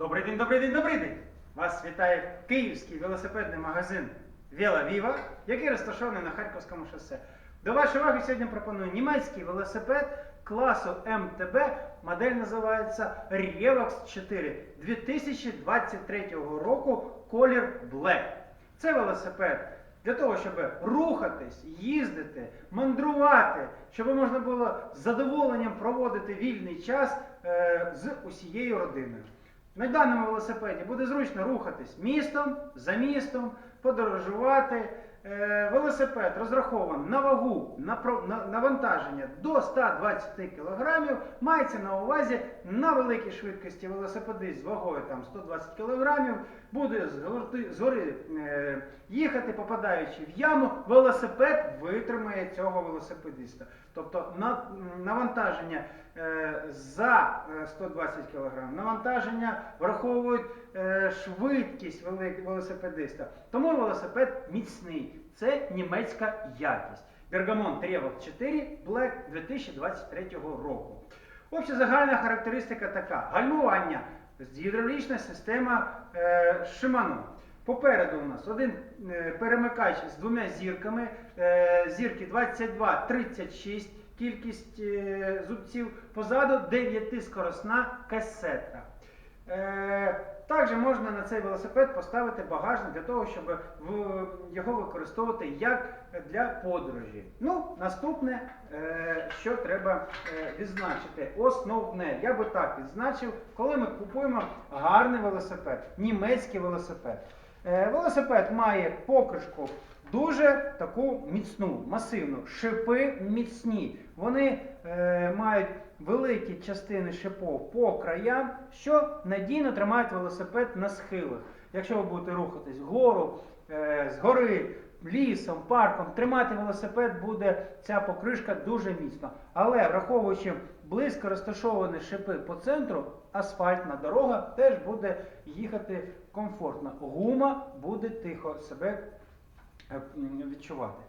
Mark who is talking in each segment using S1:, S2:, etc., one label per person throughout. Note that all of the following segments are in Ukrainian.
S1: Добрий день, добрий день, добрий день! Вас вітає київський велосипедний магазин Віла Віва, який розташований на Харківському шосе. До вашої уваги сьогодні пропоную німецький велосипед класу МТБ. Модель називається Revox 4 2023 року колір Black. Це велосипед для того, щоб рухатись, їздити, мандрувати, щоб можна було з задоволенням проводити вільний час е, з усією родиною. На даному велосипеді буде зручно рухатись містом, за містом, подорожувати. Е, Велосипед розрахований на вагу, на навантаження до 120 кг. Мається на увазі на великій швидкості велосипедист з вагою там, 120 кг буде з гори е, їхати, попадаючи в яму, велосипед витримає цього велосипедиста. Тобто навантаження за е, 120 кг, навантаження враховують е, швидкість велосипедиста. Тому велосипед міцний. Це німецька якість. Bergamont Revolt 4 Black 2023 року. Обща загальна характеристика така: гальмування, гідравлічна система е, Shimano. Попереду у нас один е, перемикач з двома зірками. Е, зірки 22-36, кількість е, зубців. Позаду 9-скоросна касета. Е, також можна на цей велосипед поставити багажник для того, щоб його використовувати як для подорожі. Ну, наступне, е, що треба відзначити, основне, я би так відзначив, коли ми купуємо гарний велосипед, німецький велосипед. Е, Велосипед має покришку дуже таку міцну, масивну, шипи міцні. Вони е, мають великі частини шипов по краям, що надійно тримають велосипед на схилах. Якщо ви будете рухатись вгору, е, з гори, лісом, парком, тримати велосипед буде ця покришка дуже міцно. Але враховуючи близько розташовані шипи по центру, асфальтна дорога теж буде їхати комфортно. Гума буде тихо себе е, відчувати.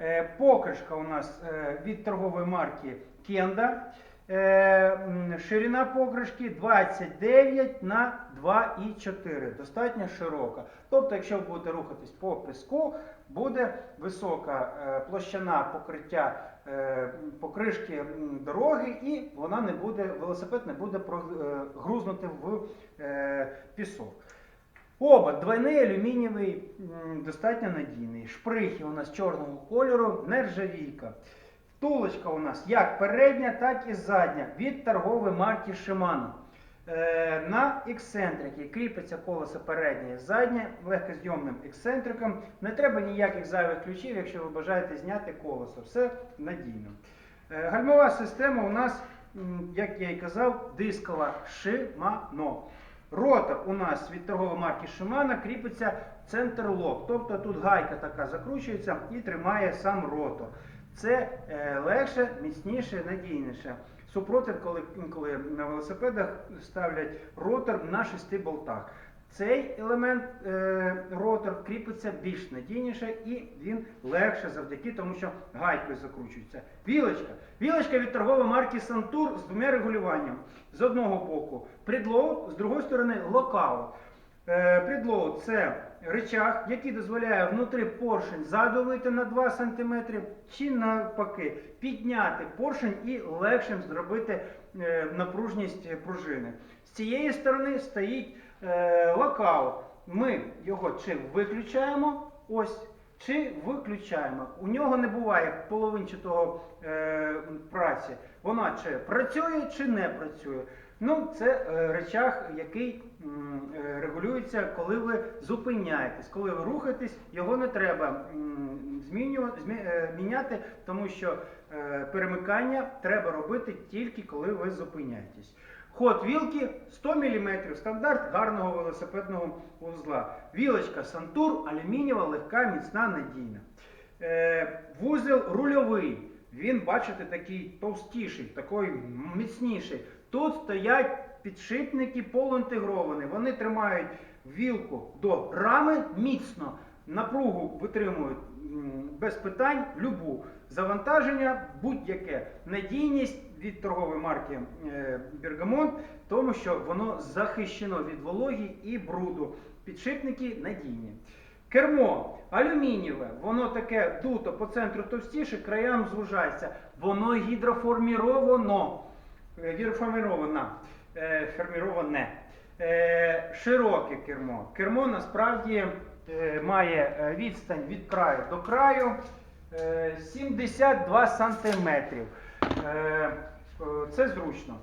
S1: Е, Покришка у нас е, від торгової марки Кенда. Е, Ширина покришки 29 на 2,4. Достатньо широка. Тобто, якщо ви будете рухатись по піску, буде висока е, площина покриття е, покришки дороги, і вона не буде, велосипед не буде грузнути в пісок. Обод двойний алюмінієвий, достатньо надійний. Шприхи у нас чорного кольору, нержавійка. Втулочка у нас як передня, так і задня від торгової марки Shimano. Е, на ексцентрики кріпиться колесо переднє і заднє легкозйомним ексцентриком. Не треба ніяких зайвих ключів, якщо ви бажаєте зняти колесо. Все надійно. Е, Гальмова система у нас, як я і казав, дискова Shimano. Ротор у нас від торгової марки Shimano кріпиться центр лок. Тобто тут гайка така закручується і тримає сам ротор. Це е, легше, міцніше, надійніше. Супротив, коли інколи на велосипедах ставлять ротор на шести болтах. Цей елемент е, ротор кріпиться більш надійніше і він легше завдяки тому, що гайкою закручується. Вілочка. Вілочка від торгової марки Santur з двома регулюваннями. З одного боку предлоуд, з другої сторони локаут. Е, Предлоуд це речах, який дозволяє внутрі поршень задовити на 2 см чи навпаки підняти поршень і легшим зробити е, напружність пружини. З цієї сторони стоїть е, локаут. Ми його чи виключаємо, ось, чи виключаємо. У нього не буває половинчатого е, праці. Вона чи працює, чи не працює. Ну, це е, речах, який е, регулюється, коли ви зупиняєтесь. Коли ви рухаєтесь, його не треба змінювати, змі- е, міняти, тому що перемикання треба робити тільки коли ви зупиняєтесь. Ход вілки 100 мм, стандарт гарного велосипедного вузла. Вілочка Сантур, алюмінієва, легка, міцна, надійна. Вузел рульовий. Він, бачите, такий товстіший, такий міцніший. Тут стоять підшипники полуінтегровані. Вони тримають вілку до рами міцно, напругу витримують без питань любу. Завантаження будь-яке. Надійність від торгової марки Бергамонт, тому що воно захищено від вологі і бруду. Підшипники надійні. Кермо алюмінієве, воно таке дуто по центру товстіше, краям звужається. Воно гідроформіровано. Е, Гідроформірована. Е, Форміроване. Е, Широке кермо. Кермо насправді має відстань від краю до краю е, 72 сантиметрів. Е, е, Це зручно.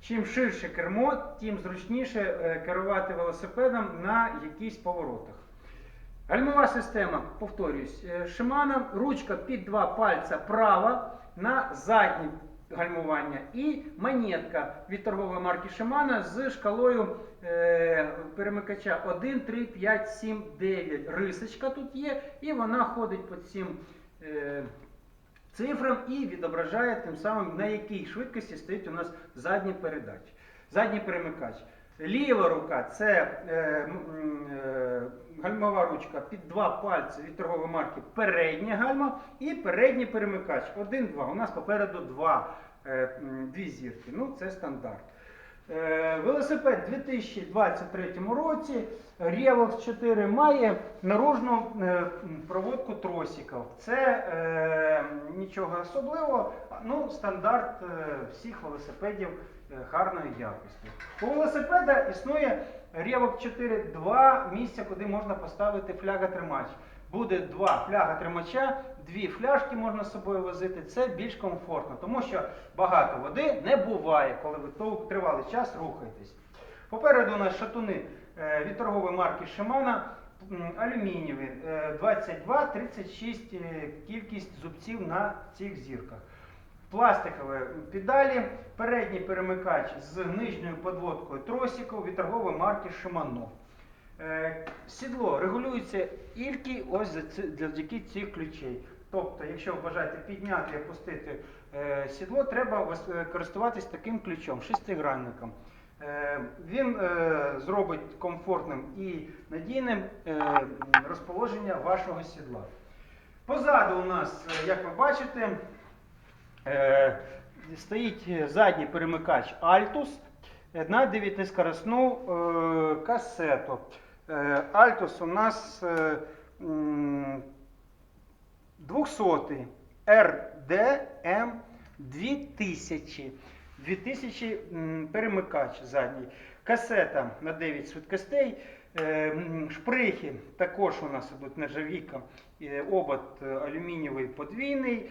S1: Чим ширше кермо, тим зручніше керувати велосипедом на якихось поворотах. Гальмова система, повторюсь, Shimano, ручка під два пальця права на заднє гальмування і монетка від торгової марки Shimano з шкалою е, перемикача 1, 3, 5, 7, 9. Рисочка тут є, і вона ходить по цим е, цифрам і відображає тим самим, на якій швидкості стоїть у нас задній передач, задній перемикач. Ліва рука це е, е, гальмова ручка під два пальці від марки передня гальма і передній перемикач. Один-два. У нас попереду два, е, дві зірки. Ну, це стандарт. Е, Велосипед у 2023 році Revox 4 має наружну е, проводку тросиків. Це е, нічого особливого, ну, стандарт е, всіх велосипедів гарної якості. У велосипеда існує Revox 4 два місця, куди можна поставити фляга-тримач. Буде два фляга-тримача, дві фляжки можна з собою возити. Це більш комфортно, тому що багато води не буває, коли ви тривалий час рухаєтесь. Попереду у нас шатуни е, від торгової марки м, алюмінієві, е, 22-36 е, кількість зубців на цих зірках. Пластикові педалі, передній перемикач з нижньою подводкою тросиків від торгової марки Shimano. Е, Сідло регулюється тільки ось завдяки цих ключей. Тобто, якщо ви бажаєте підняти і опустити е, сідло, треба е, користуватись таким ключом, шестигранником. Він зробить комфортним і надійним розположення вашого сідла. Позаду у нас, як ви бачите, Стоїть задній перемикач Altus на 9-скоростну е, касету. Е, Altus у нас е, м, 200 RDM 2000. 2000 перемикач задній. Касета на 9 швидкостей. Е, Шприхи також у нас ідуть нержавійка. Е, Обод алюмінієвий подвійний.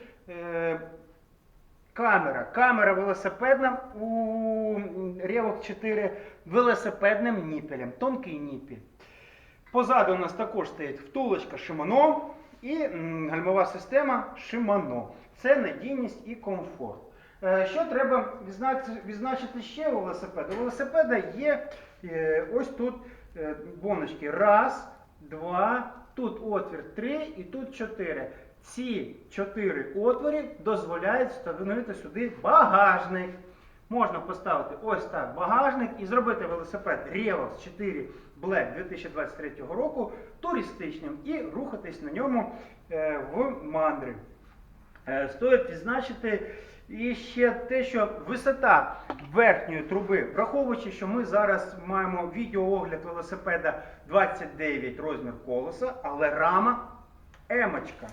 S1: Камера. Камера велосипедна у Revox 4 велосипедним ніпелем. Тонкий ніпель. Позаду у нас також стоїть втулочка Shimano і гальмова система Shimano. Це надійність і комфорт. Е, Що треба відзначити, ще у велосипеда? У велосипеда є е, ось тут е, боночки. Раз, два, тут отвір три і тут чотири. Ці чотири отвори дозволяють встановити сюди багажник. Можна поставити ось так багажник і зробити велосипед Revox 4 Black 2023 року туристичним і рухатись на ньому е, в мандри. Е, Стоїть відзначити і ще те, що висота верхньої труби, враховуючи, що ми зараз маємо відеоогляд велосипеда 29 розмір колеса, але рама емочка,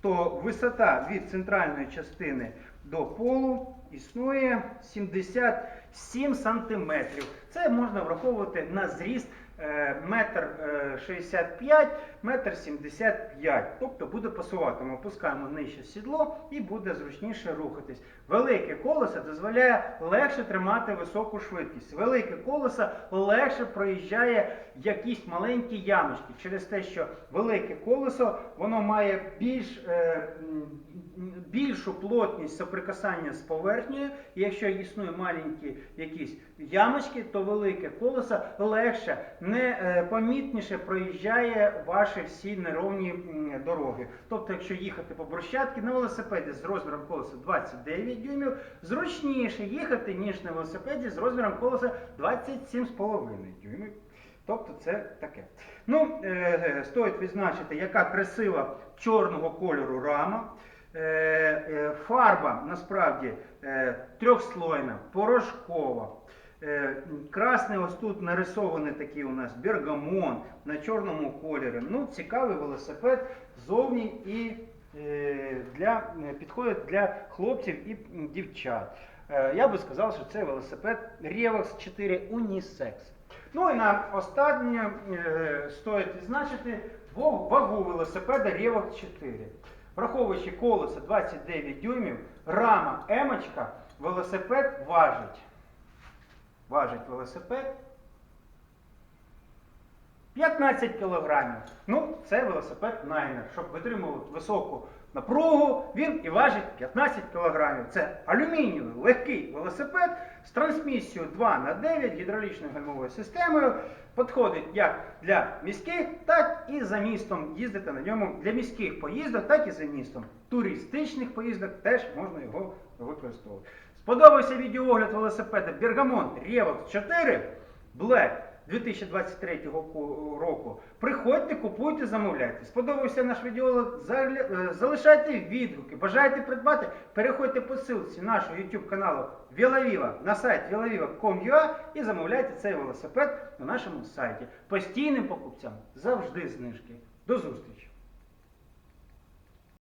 S1: то висота від центральної частини до полу існує 77 сантиметрів. Це можна враховувати на зріст метр е, 65, метр 75. Тобто буде пасувати. Ми опускаємо нижче сідло і буде зручніше рухатись. Велике колесо дозволяє легше тримати високу швидкість. Велике колесо легше проїжджає якісь маленькі ямочки через те, що велике колесо воно має більш, е, більшу плотність соприкасання з поверхнею. І якщо існує маленькі якісь ямочки, то велике колесо легше, не е, помітніше проїжджає ваші всі неровні дороги. Тобто, якщо їхати по брусчатці на велосипеді з розміром колеса 29 дюймів, зручніше їхати, ніж на велосипеді з розміром колеса 27,5 дюймів. Тобто це таке. Ну, е, стоїть відзначити, яка красива чорного кольору рама. Е, е, фарба насправді е, трьохслойна, порошкова. Е, красний ось тут нарисований такий у нас бергамон на чорному кольорі. Ну, цікавий велосипед зовні і е, для, е, підходить для хлопців і дівчат. Я би сказав, що це велосипед Revox 4 Unisex. Ну і на останнє стоїть відзначити вагу велосипеда Revox 4. Враховуючи колесо 29 дюймів, рама емочка, велосипед важить. Важить велосипед 15 кілограмів. Ну, це велосипед Найнер. Щоб витримувати високу напругу, він і важить 15 кілограмів. Це алюмінієвий легкий велосипед з трансмісією 2 на 9 гідравлічною гальмовою системою. Підходить як для міських, так і за містом. Їздити на ньому для міських поїздок, так і за містом. Туристичних поїздок теж можна його використовувати. Сподобався відеоогляд велосипеда Bergamont Revox 4 Black 2023 року. Приходьте, купуйте, замовляйте. Сподобався наш відеоогляд, е, залишайте відгуки. Бажаєте придбати, переходьте по ссылці нашого YouTube каналу VelaViva на сайт velaviva.com.ua і замовляйте цей велосипед на нашому сайті. Постійним покупцям завжди знижки. До зустрічі!